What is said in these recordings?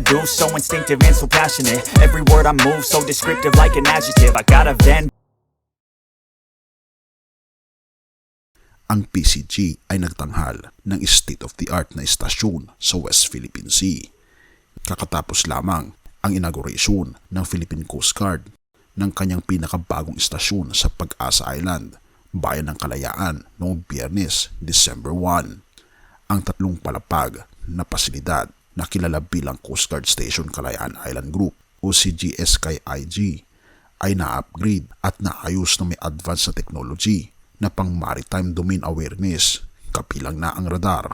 do so instinctive and so passionate Every word I move so descriptive like an adjective I got a Venn ang PCG ay nagtanghal ng state-of-the-art na istasyon sa West Philippine Sea. Kakatapos lamang ang inauguration ng Philippine Coast Guard ng kanyang pinakabagong istasyon sa Pag-asa Island, Bayan ng Kalayaan noong Biyernes, December 1. Ang tatlong palapag na pasilidad na kilala bilang Coast Guard Station Kalayaan Island Group o CGSKIG ay na-upgrade at naayos na may advanced na technology na pang maritime domain awareness, kapilang na ang radar,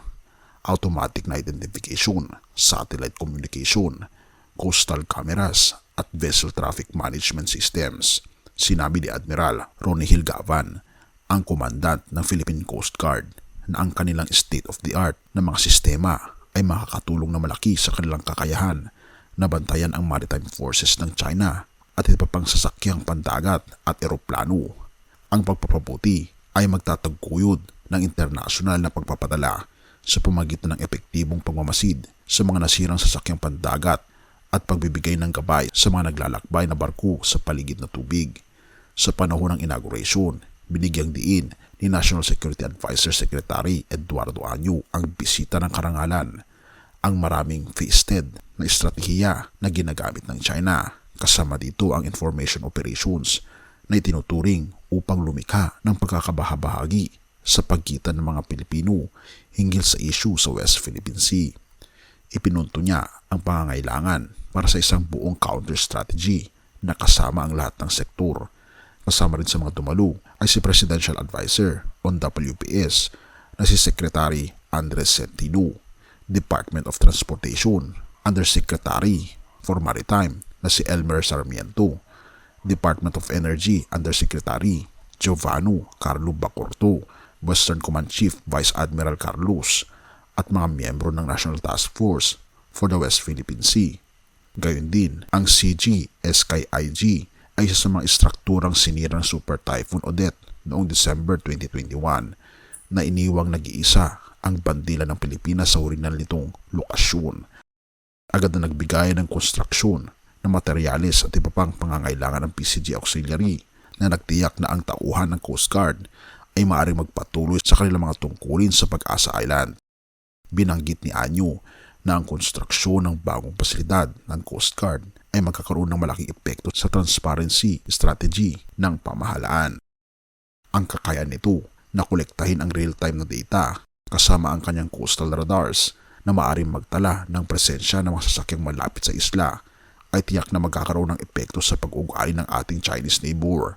automatic na identification, satellite communication, coastal cameras at vessel traffic management systems. Sinabi ni Admiral Ronnie Hilgavan, ang komandant ng Philippine Coast Guard, na ang kanilang state-of-the-art na mga sistema ay makakatulong na malaki sa kanilang kakayahan na bantayan ang maritime forces ng China at iba pang sasakyang pandagat at eroplano. Ang pagpapabuti ay magtatagkuyod ng internasyonal na pagpapadala sa pamagitan ng epektibong pagmamasid sa mga nasirang sasakyang pandagat at pagbibigay ng gabay sa mga naglalakbay na barko sa paligid na tubig. Sa panahon ng inauguration, binigyang diin ni National Security Advisor Secretary Eduardo Anyo ang bisita ng karangalan, ang maraming feasted na estratehiya na ginagamit ng China. Kasama dito ang information operations na itinuturing upang lumikha ng pagkakabahabahagi sa pagitan ng mga Pilipino hinggil sa issue sa West Philippine Sea. Ipinunto niya ang pangangailangan para sa isang buong counter strategy na kasama ang lahat ng sektor. Kasama rin sa mga dumalo ay si Presidential Advisor on WPS na si Secretary Andres Centino, Department of Transportation, Undersecretary for Maritime na si Elmer Sarmiento, Department of Energy Undersecretary Giovanni Carlo Bacorto, Western Command Chief Vice Admiral Carlos at mga miyembro ng National Task Force for the West Philippine Sea. Gayon din, ang CG SKIG ay isa sa mga istrukturang sinira ng Super Typhoon Odette noong December 2021 na iniwang nag-iisa ang bandila ng Pilipinas sa original nitong lokasyon. Agad na nagbigay ng konstruksyon ng materyales at iba pang pangangailangan ng PCG Auxiliary na nagtiyak na ang tauhan ng Coast Guard ay maaaring magpatuloy sa kanilang mga tungkulin sa Pag-asa Island. Binanggit ni Anyo na ang konstruksyon ng bagong pasilidad ng Coast Guard ay magkakaroon ng malaking epekto sa transparency strategy ng pamahalaan. Ang kakayahan nito na kolektahin ang real-time na data kasama ang kanyang coastal radars na maaaring magtala ng presensya ng mga sasakyang malapit sa isla ay tiyak na magkakaroon ng epekto sa pag-ugali ng ating Chinese neighbor.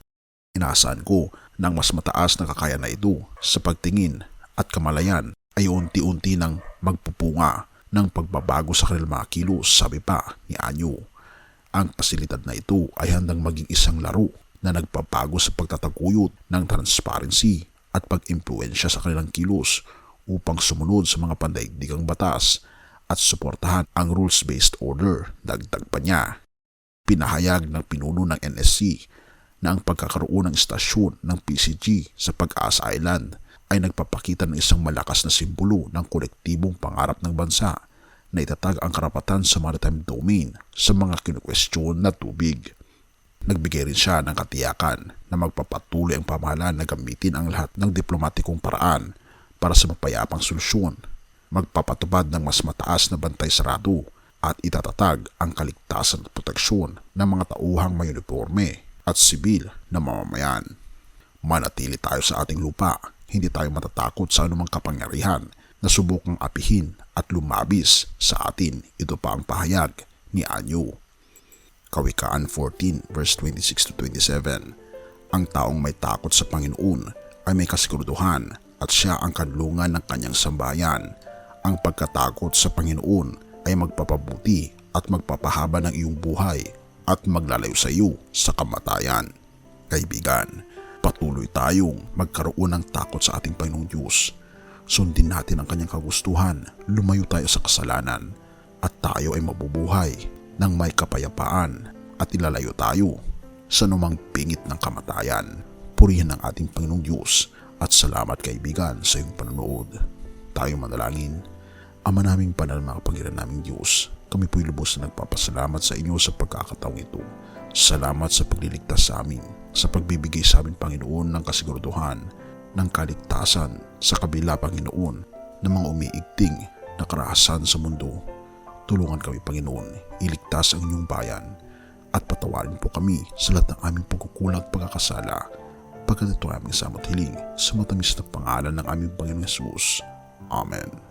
Inaasahan ko na mas mataas na kakayahan na ito sa pagtingin at kamalayan ay unti-unti nang magpupunga ng pagbabago sa kanilang mga kilos, sabi pa ni Anyo. Ang pasilidad na ito ay handang maging isang laro na nagpapago sa pagtataguyod ng transparency at pag-impluensya sa kanilang kilos upang sumunod sa mga pandaigdigang batas at suportahan ang rules-based order. Dagdag pa niya. Pinahayag ng pinuno ng NSC na ang pagkakaroon ng istasyon ng PCG sa Pag-asa Island ay nagpapakita ng isang malakas na simbolo ng kolektibong pangarap ng bansa na itatag ang karapatan sa maritime domain sa mga kinukwestiyon na tubig. Nagbigay rin siya ng katiyakan na magpapatuloy ang pamahalaan na gamitin ang lahat ng diplomatikong paraan para sa mapayapang solusyon, magpapatupad ng mas mataas na bantay sarado at itatatag ang kaligtasan at proteksyon ng mga tauhang may uniforme at sibil na mamamayan. Manatili tayo sa ating lupa, hindi tayo matatakot sa anumang kapangyarihan na subukang apihin at lumabis sa atin. Ito pa ang pahayag ni Anyo. Kawikaan 14 verse 26 to 27 Ang taong may takot sa Panginoon ay may kasiguraduhan at siya ang kanlungan ng kanyang sambayan. Ang pagkatakot sa Panginoon ay magpapabuti at magpapahaba ng iyong buhay at maglalayo sa iyo sa kamatayan. Kaibigan, patuloy tayong magkaroon ng takot sa ating Panginoong Diyos. Sundin natin ang kanyang kagustuhan, lumayo tayo sa kasalanan at tayo ay mabubuhay ng may kapayapaan at ilalayo tayo sa numang pingit ng kamatayan. Purihin ang ating Panginoong Diyos at salamat kaibigan sa iyong panonood. Tayo manalangin. Ama naming banal mga kapangyarihan naming Diyos, kami po'y lubos na nagpapasalamat sa inyo sa pagkakataong ito. Salamat sa pagliligtas sa amin, sa pagbibigay sa amin Panginoon ng kasiguraduhan, ng kaligtasan sa kabila Panginoon ng mga umiigting na karahasan sa mundo. Tulungan kami Panginoon, iligtas ang inyong bayan at patawarin po kami sa lahat ng aming pagkukulang at pagkakasala pagkat ito aming samot hiling sa matamis na pangalan ng aming Panginoon Jesus. Amen.